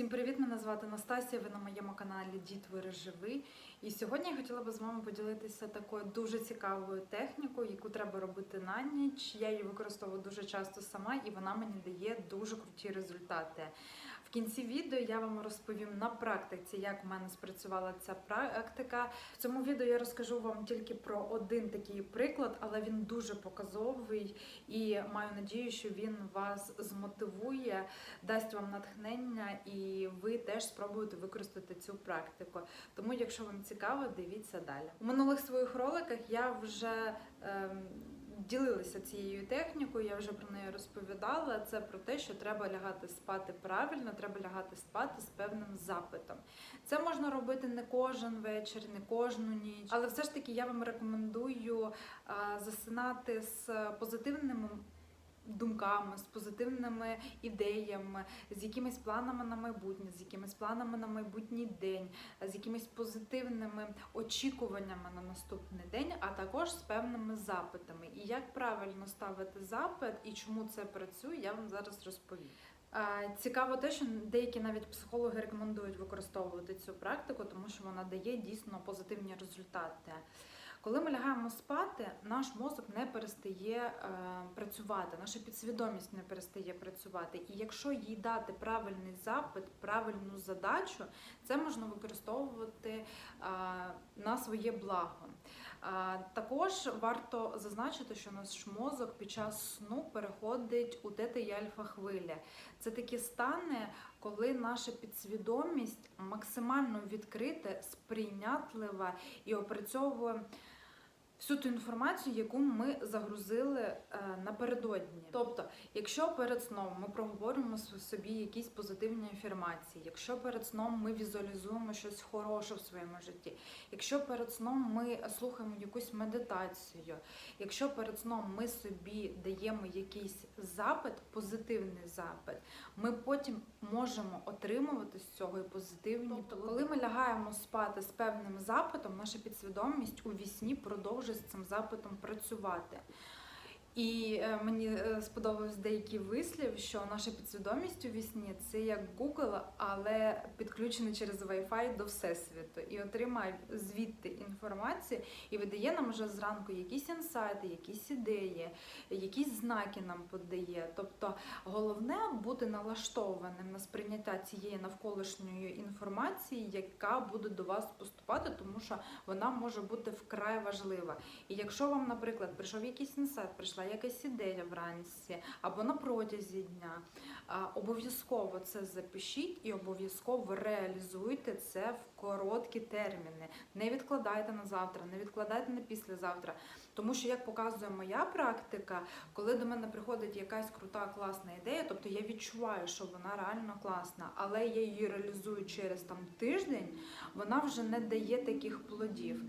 Всім привіт! Мене звати Настасія. Ви на моєму каналі Дід Вираз Живий. І сьогодні я хотіла би з вами поділитися такою дуже цікавою технікою, яку треба робити на ніч. Я її використовую дуже часто сама, і вона мені дає дуже круті результати. В кінці відео я вам розповім на практиці, як в мене спрацювала ця практика. В цьому відео я розкажу вам тільки про один такий приклад, але він дуже показовий і маю надію, що він вас змотивує, дасть вам натхнення, і ви теж спробуєте використати цю практику. Тому, якщо вам цікаво, дивіться далі. У минулих своїх роликах я вже ем, ділилася цією технікою, я вже про неї розповідала. Це про те, що треба лягати спати правильно, треба лягати спати з певним запитом. Це можна робити не кожен вечір, не кожну ніч, але все ж таки я вам рекомендую засинати з позитивними думками, з позитивними ідеями, з якимись планами на майбутнє, з якимись планами на майбутній день, з якимись позитивними очікуваннями на наступний день, а також з певними запитами. І як правильно ставити запит і чому це працює, я вам зараз розповім. Е, Цікаво те, що деякі навіть психологи рекомендують використовувати цю практику, тому що вона дає дійсно позитивні результати. Коли ми лягаємо спати, наш мозок не перестає е, працювати, наша підсвідомість не перестає працювати. І якщо їй дати правильний запит, правильну задачу, це можна використовувати е, на своє благо. Також варто зазначити, що наш мозок під час сну переходить у тета і альфа хвилі. Це такі стани, коли наша підсвідомість максимально відкрита, сприйнятлива і опрацьовує всю ту інформацію, яку ми загрузили е, напередодні. Тобто, якщо перед сном ми проговорюємо с- собі якісь позитивні афірмації, якщо перед сном ми візуалізуємо щось хороше в своєму житті, якщо перед сном ми слухаємо якусь медитацію, якщо перед сном ми собі даємо якийсь запит, позитивний запит, ми потім можемо отримувати з цього і позитивні. Тобто, коли ми лягаємо спати з певним запитом, наша підсвідомість у вісні продовжує з цим запитом працювати. І е, мені е, сподобався деякий вислів, що наша підсвідомість у вісні це як Google, але підключений через Wi-Fi до всесвіту і отримає звідти інформацію і видає нам вже зранку якісь інсайти, якісь ідеї, якісь знаки нам подає. Тобто головне бути налаштованим на сприйняття цієї навколишньої інформації, яка буде до вас поступати, тому що вона може бути вкрай важлива. І якщо вам, наприклад, прийшов якийсь інсайт, прийшла якась ідея вранці або на протязі дня, обов'язково це запишіть і обов'язково реалізуйте це в короткі терміни. Не відкладайте на завтра, не відкладайте на післязавтра. Тому що, як показує моя практика, коли до мене приходить якась крута, класна ідея, тобто я відчуваю, що вона реально класна, але я її реалізую через там тиждень, вона вже не дає таких плодів.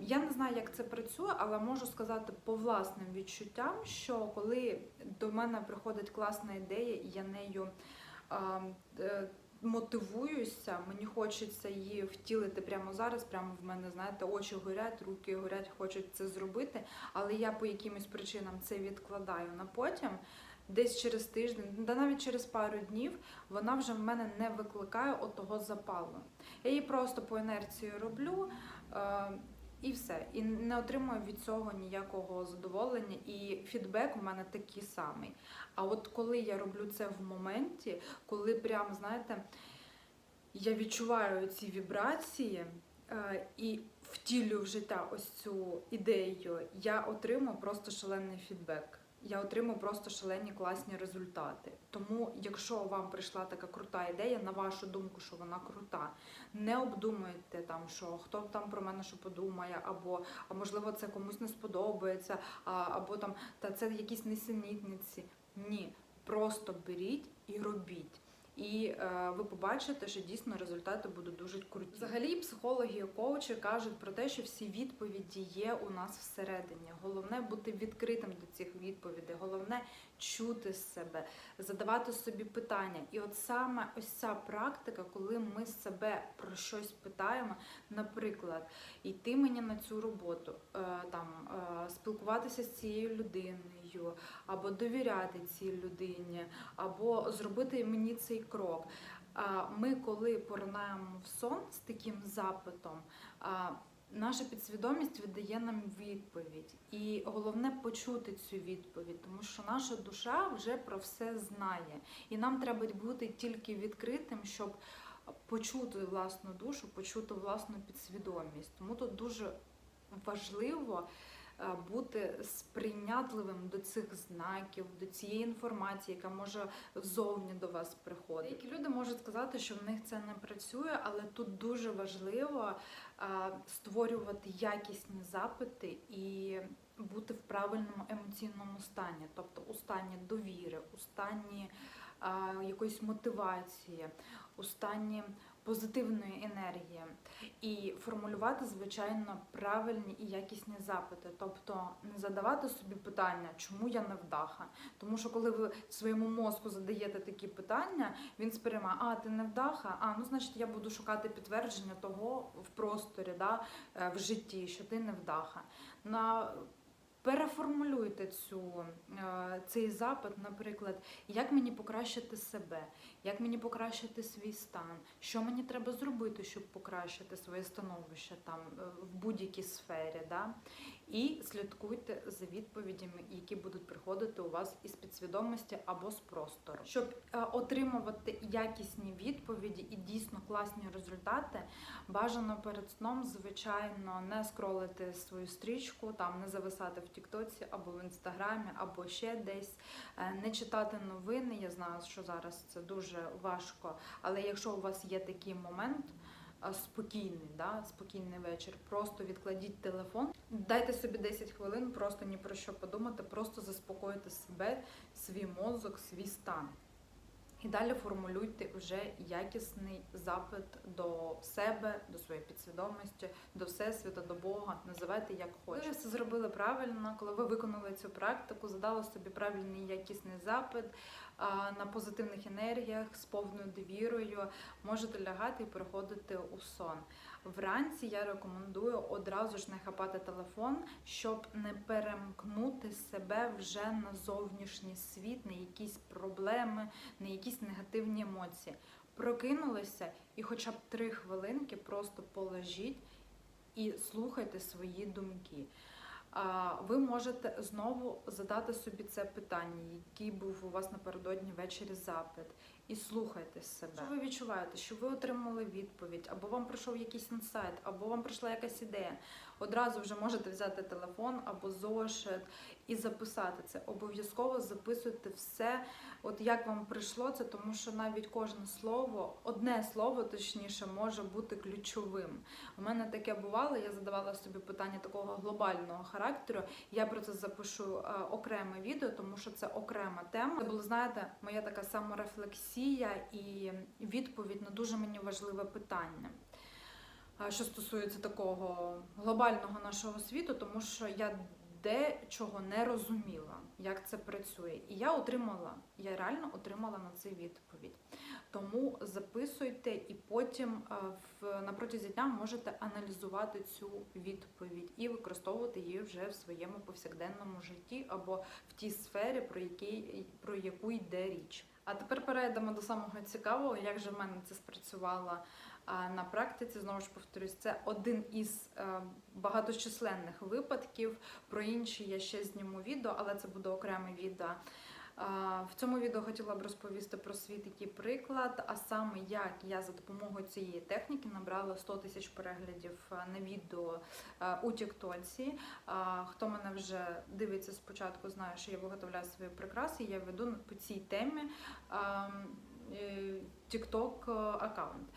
Я не знаю, як це працює, але можу сказати по власним відчуттям, що коли до мене приходить класна ідея, і я нею е, мотивуюся, мені хочеться її втілити прямо зараз. Прямо в мене, знаєте, очі горять, руки горять, хочуть це зробити, але я по якимось причинам це відкладаю на потім. Десь через тиждень, да навіть через пару днів, вона вже в мене не викликає отого запалу. Я її просто по інерції роблю. І все, і не отримую від цього ніякого задоволення, і фідбек у мене такий самий. А от коли я роблю це в моменті, коли прям, знаєте, я відчуваю ці вібрації е, і втілюю в життя ось цю ідею, я отримую просто шалений фідбек. Я отримую просто шалені класні результати. Тому, якщо вам прийшла така крута ідея, на вашу думку, що вона крута, не обдумуйте там, що хто там про мене що подумає, або а можливо це комусь не сподобається, а, або там та це якісь несенітниці. Ні, просто беріть і робіть. І е, ви побачите, що дійсно результати будуть дуже круті. Взагалі, психологи і коучі кажуть про те, що всі відповіді є у нас всередині. Головне бути відкритим до цих відповідей, головне чути себе, задавати собі питання. І от саме ось ця практика, коли ми себе про щось питаємо, наприклад, йти мені на цю роботу, е, там е, спілкуватися з цією людиною, або довіряти цій людині, або зробити мені цей крок. Ми, коли поринаємо в сон з таким запитом, наша підсвідомість видає нам відповідь. І головне почути цю відповідь, тому що наша душа вже про все знає. І нам треба бути тільки відкритим, щоб почути власну душу, почути власну підсвідомість. Тому тут дуже важливо бути сприйнятливим до цих знаків, до цієї інформації, яка може ззовні до вас приходити. Деякі люди можуть сказати, що в них це не працює, але тут дуже важливо е, створювати якісні запити і бути в правильному емоційному стані, тобто у стані довіри, у стані е, якоїсь мотивації, у стані позитивної енергії і формулювати, звичайно, правильні і якісні запити. Тобто не задавати собі питання, чому я не вдаха. Тому що коли ви своєму мозку задаєте такі питання, він сприймає, а ти не вдаха, а ну значить я буду шукати підтвердження того в просторі, да, е, в житті, що ти не вдаха. На Переформулюйте цю, е, цей запит, наприклад, як мені покращити себе, як мені покращити свій стан, що мені треба зробити, щоб покращити своє становище там е, в будь-якій сфері. Да? І слідкуйте за відповідями, які будуть приходити у вас із підсвідомості або з простору. Щоб е, отримувати якісні відповіді і дійсно класні результати, бажано перед сном, звичайно, не скролити свою стрічку, там не зависати в Тіктоці або в інстаграмі, або ще десь, Е, не читати новини. Я знаю, що зараз це дуже важко, але якщо у вас є такий момент. Спокійний, да, спокійний вечір. Просто відкладіть телефон, дайте собі 10 хвилин, просто ні про що подумати, просто заспокоїти себе, свій мозок, свій стан. І далі формулюйте вже якісний запит до себе, до своєї підсвідомості, до всесвіту, до Бога. Називайте як хочете. Ви все зробили правильно, коли ви виконали цю практику, задали собі правильний якісний запит на позитивних енергіях з повною довірою, можете лягати і переходити у сон. Вранці я рекомендую одразу ж не хапати телефон, щоб не перемкнути себе вже на зовнішній світ, на якісь проблеми, на якісь негативні емоції. Прокинулися і хоча б три хвилинки просто положіть і слухайте свої думки. Ви можете знову задати собі це питання, який був у вас напередодні ввечері запит, і слухайте себе. Що ви відчуваєте, що ви отримали відповідь, або вам прийшов якийсь інсайт, або вам прийшла якась ідея. Одразу вже можете взяти телефон або зошит і записати це. Обов'язково записуйте все, от як вам прийшло це, тому що навіть кожне слово, одне слово точніше, може бути ключовим. У мене таке бувало, я задавала собі питання такого глобального характеру. Я про це запишу е, окреме відео, тому що це окрема тема. Це було, знаєте, моя така саморефлексія і відповідь на дуже мені важливе питання. Що стосується такого глобального нашого світу, тому що я дечого не розуміла, як це працює. І я отримала, я реально отримала на це відповідь. Тому записуйте і потім на протязі дня можете аналізувати цю відповідь і використовувати її вже в своєму повсякденному житті або в тій сфері, про який, про яку йде річ. А тепер перейдемо до самого цікавого, як же в мене це спрацювало на практиці. Знову ж повторюсь, це один із е, багаточисленних випадків. Про інші я ще зніму відео, але це буде окреме відео. В цьому відео хотіла б розповісти про свій такий приклад, а саме як я за допомогою цієї техніки набрала 100 тисяч переглядів е, на відео е, у Тіктоці. Хто мене вже дивиться спочатку, знає, що я виготовляю свої прикраси. Я веду по цій темі TikTok аккаунт.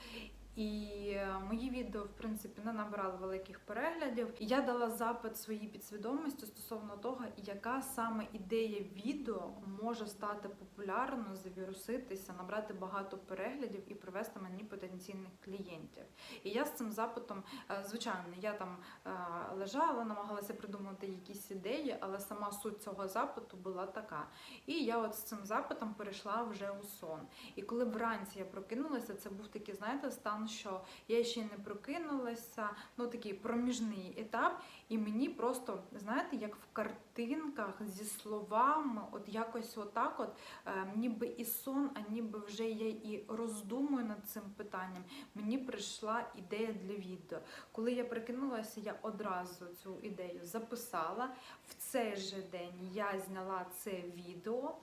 І е, мої відео, в принципі, не набирали великих переглядів. Я дала запит своїй підсвідомості стосовно того, яка саме ідея відео може стати популярною, завіруситися, набрати багато переглядів і привести мені потенційних клієнтів. І я з цим запитом, е, звичайно, я там е, лежала, намагалася придумати якісь ідеї, але сама суть цього запиту була така. І я от з цим запитом перейшла вже у сон. І коли вранці я прокинулася, це був такий, знаєте, стан стан, що я ще не прокинулася. Ну такий проміжний етап, і мені просто знаєте, як в картинках зі словами, от якось отак, от е, ніби і сон, а ніби вже я і роздумую над цим питанням. Мені прийшла ідея для відео. Коли я прикинулася, я одразу цю ідею записала. В цей же день я зняла це відео.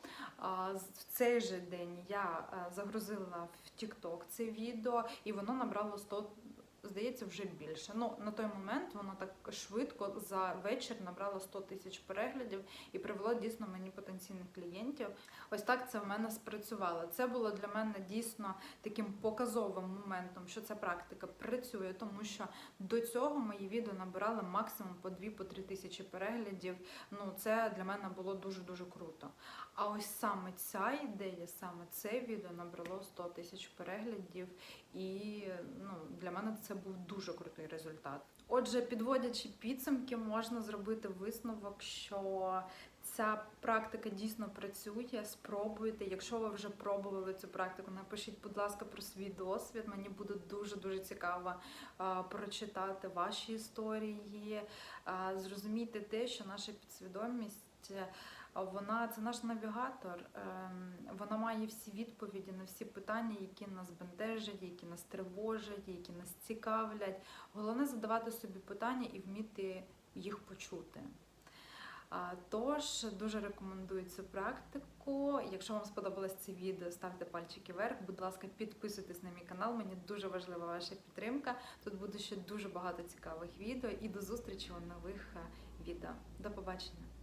В цей же день я е, загрузила в TikTok це відео, і воно набрало 100, здається, вже більше. Ну, на той момент воно так швидко за вечір набрало 100 тисяч переглядів і привело дійсно мені потенційних клієнтів. Ось так це в мене спрацювало. Це було для мене дійсно таким показовим моментом, що ця практика працює, тому що до цього мої відео набирали максимум по 2-3 тисячі переглядів. Ну, це для мене було дуже-дуже круто. А ось саме ця ідея, саме це відео набрало 100 тисяч переглядів, і ну, для мене це був дуже крутий результат. Отже, підводячи підсумки, можна зробити висновок, що ця практика дійсно працює. Спробуйте. Якщо ви вже пробували цю практику, напишіть, будь ласка, про свій досвід. Мені буде дуже дуже цікаво прочитати ваші історії, зрозуміти те, що наша підсвідомість. Вона це наш навігатор. ем, Вона має всі відповіді на всі питання, які нас бентежать, які нас тривожать, які нас цікавлять. Головне задавати собі питання і вміти їх почути. Тож дуже рекомендую цю практику. Якщо вам сподобалось це відео, ставте пальчики вверх. Будь ласка, підписуйтесь на мій канал. Мені дуже важлива ваша підтримка. Тут буде ще дуже багато цікавих відео. І до зустрічі у нових е, відео. До побачення!